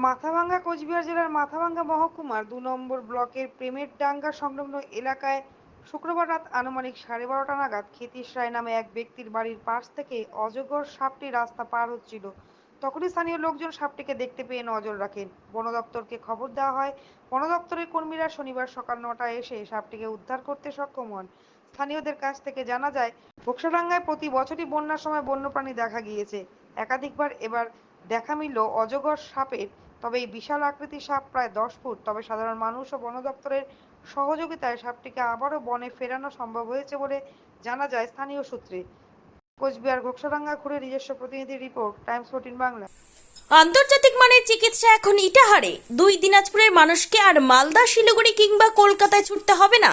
মাথাভাঙ্গা কোচবিহার জেলার মাথাভাঙ্গা মহকুমার দু নম্বর ব্লকের প্রেমের ডাঙ্গা সংলগ্ন এলাকায় শুক্রবার রাত আনুমানিক সাড়ে বারোটা নাগাদ ক্ষিতীশ রায় নামে এক ব্যক্তির বাড়ির পাশ থেকে অজগর সাপটি রাস্তা পার হচ্ছিল। তখনই স্থানীয় লোকজন সাপটিকে দেখতে পেয়ে নজর রাখেন। বন দপ্তরকে খবর দেওয়া হয়, বন দপ্তরের কর্মীরা শনিবার সকাল নটায় এসে সাপটিকে উদ্ধার করতে সক্ষম হন। স্থানীয়দের কাছ থেকে জানা যায় বক্সাডাঙ্গায় প্রতি বছরই বন্যার সময় বন্যপ্রাণী দেখা গিয়েছে। একাধিকবার এবার দেখা মিলল অজগর সাপের তবে এই বিশাল আকৃতির সাপ প্রায় দশ ফুট। তবে সাধারণ মানুষ ও বন দপ্তরের সহযোগিতায় সাপটিকে আবারও বনে ফেরানো সম্ভব হয়েছে বলে জানা যায় স্থানীয় সূত্রে। কোচবিহার ঘোকসাডাঙ্গা ঘুরে নিজস্ব প্রতিনিধি রিপোর্ট, টাইমস ফোর্টিন বাংলা। আন্তর্জাতিক মানের চিকিৎসা এখন ইটাহারে। দুই দিনাজপুরের মানুষকে আর মালদা, শিলিগুড়ি কিংবা কলকাতায় ছুটতে হবে না।